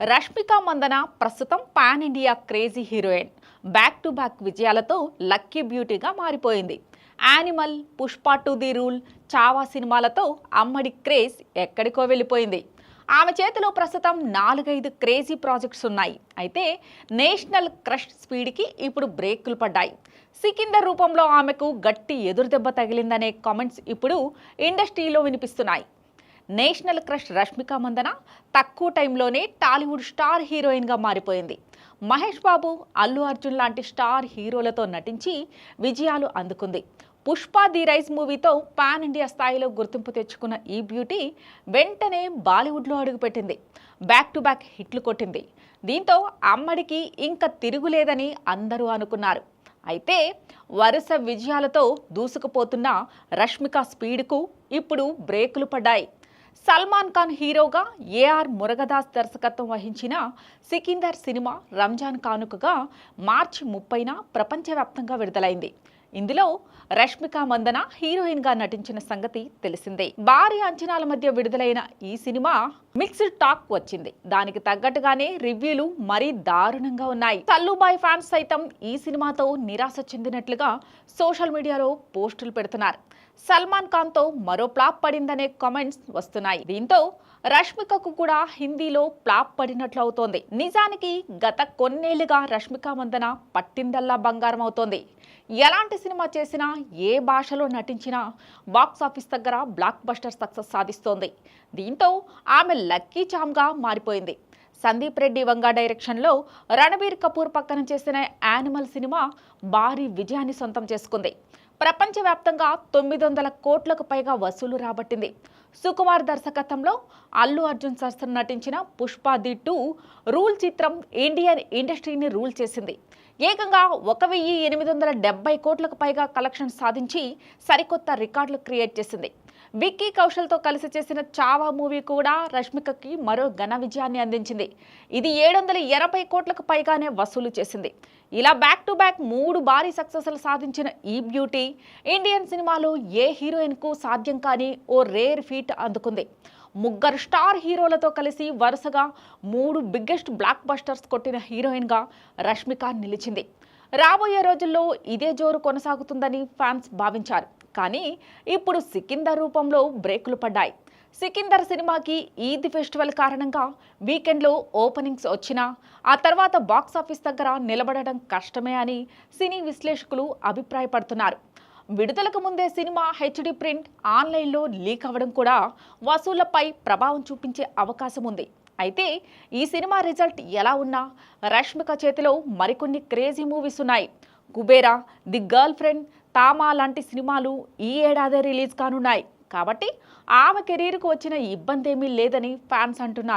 రష్మిక మందన ప్రస్తుతం pan India crazy heroine. Back to back విజయాలతో lucky బ్యూటీగా మారిపోయింది. Animal Pushpa two the rule Chhaava సినిమాలతో అమ్మడి క్రేజ్ ఎక్కడికో వెళ్ళిపోయింది. ఆమె చేతిలో ప్రస్తుతం నాలుగైదు క్రేజీ ప్రాజెక్ట్స్ ఉన్నాయి. అయితే నేషనల్ క్రష్ స్పీడ్కి ఇప్పుడు బ్రేకులు పడ్డాయి. సికిందర్ రూపంలో ఆమెకు గట్టి ఎదురుదెబ్బ తగిలిందనే కామెంట్స్ ఇప్పుడు ఇండస్ట్రీలో వినిపిస్తున్నాయి. నేషనల్ క్రష్ రష్మిక మందన తక్కువ టైంలోనే టాలీవుడ్ స్టార్ హీరోయిన్గా మారిపోయింది. మహేష్ బాబు అల్లు అర్జున్ లాంటి స్టార్ హీరోలతో నటించి విజయాలు అందుకుంది. పుష్ప ది రైస్ మూవీతో పాన్ ఇండియా స్థాయిలో గుర్తింపు తెచ్చుకున్న ఈ బ్యూటీ వెంటనే బాలీవుడ్లో అడుగుపెట్టింది. బ్యాక్ టు బ్యాక్ హిట్లు కొట్టింది. దీంతో అమ్మడికి ఇంకా తిరుగులేదని అందరూ అనుకున్నారు. అయితే వరుస విజయాలతో దూసుకుపోతున్న రష్మిక స్పీడ్కు ఇప్పుడు బ్రేకులు పడ్డాయి. సల్మాన్ ఖాన్ హీరోగా ఏఆర్ మురగదాస్ దర్శకత్వం వహించిన సికిందర్ సినిమా రంజాన్ కానుకగా మార్చి ముప్పైన ప్రపంచవ్యాప్తంగా విడుదలైంది. ఇందులో రష్మిక మందన హీరోయిన్గా నటించిన సంగతి తెలిసిందే. భారీ అంచనాల మధ్య విడుదలైన ఈ సినిమా మిక్స్డ్ టాక్ వచ్చింది. దానికి తగ్గట్టుగానే రివ్యూలు మరీ దారుణంగా ఉన్నాయి. సల్లుబాయ్ ఫ్యాన్స్ సైతం ఈ సినిమాతో నిరాశ చెందినట్లుగా సోషల్ మీడియాలో పోస్టులు పెడుతున్నారు. సల్మాన్ ఖాన్తో మరో ప్లాప్ పడిందనే కామెంట్స్ వస్తున్నాయి. దీంతో రష్మికకు కూడా హిందీలో ప్లాప్ పడినట్లు అవుతోంది. నిజానికి గత కొన్నేళ్ళుగా రష్మిక మందన పట్టిందల్లా బంగారం అవుతోంది. ఎలాంటి సినిమా చేసినా ఏ భాషలో నటించినా బాక్స్ ఆఫీస్ దగ్గర బ్లాక్ బస్టర్ సక్సెస్ సాధిస్తోంది. దీంతో ఆమె లక్కీ చామ్గా మారిపోయింది. సందీప్ రెడ్డి వంగా డైరెక్షన్లో రణబీర్ కపూర్ పక్కన చేసిన యానిమల్ సినిమా భారీ విజయాన్ని సొంతం చేసుకుంది. ప్రపంచవ్యాప్తంగా తొమ్మిది వందల కోట్లకు పైగా వసూలు రాబట్టింది. సుకుమార్ దర్శకత్వంలో అల్లు అర్జున్ సరసన నటించిన పుష్ప ది టూ రూల్ చిత్రం ఇండియన్ ఇండస్ట్రీని రూల్ చేసింది. ఏకంగా ఒక వెయ్యి ఎనిమిది వందల డెబ్బై కోట్లకు పైగా కలెక్షన్ సాధించి సరికొత్త రికార్డులు క్రియేట్ చేసింది. విక్కీ కౌశల్తో కలిసి చేసిన చావా మూవీ కూడా రష్మికకి మరో ఘన విజయాన్ని అందించింది. ఇది ఏడు వందల ఎనభై కోట్లకు పైగానే వసూలు చేసింది. ఇలా బ్యాక్ టు బ్యాక్ మూడు భారీ సక్సెస్లు సాధించిన ఈ బ్యూటీ ఇండియన్ సినిమాలో ఏ హీరోయిన్కు సాధ్యం కాని ఓ రేర్ ఫీట్ అందుకుంది. ముగ్గురు స్టార్ హీరోలతో కలిసి వరుసగా మూడు బిగ్గెస్ట్ బ్లాక్ బస్టర్స్ కొట్టిన హీరోయిన్గా రష్మిక నిలిచింది. రాబోయే రోజుల్లో ఇదే జోరు కొనసాగుతుందని ఫ్యాన్స్ భావించారు. కానీ ఇప్పుడు సికిందర్ రూపంలో బ్రేకులు పడ్డాయి. సికిందర్ సినిమాకి ఈద్ ఫెస్టివల్ కారణంగా వీకెండ్లో ఓపెనింగ్స్ వచ్చినా ఆ తర్వాత బాక్స్ ఆఫీస్ దగ్గర నిలబడడం కష్టమే అని సినీ విశ్లేషకులు అభిప్రాయపడుతున్నారు. విడుదలకు ముందే సినిమా హెచ్డి ప్రింట్ ఆన్లైన్లో లీక్ అవ్వడం కూడా వసూళ్ళపై ప్రభావం చూపించే అవకాశం ఉంది. అయితే ఈ సినిమా రిజల్ట్ ఎలా ఉన్నా రష్మిక చేతిలో మరికొన్ని క్రేజీ మూవీస్ ఉన్నాయి. Kubera the girlfriend Thama లాంటి సినిమాలు ఈ ఏడాదే రిలీజ్ కానున్నాయి. కాబట్టి ఆమె కెరీర్కు వచ్చిన ఇబ్బంది ఏమీ లేదని ఫ్యాన్స్ అంటున్నారు.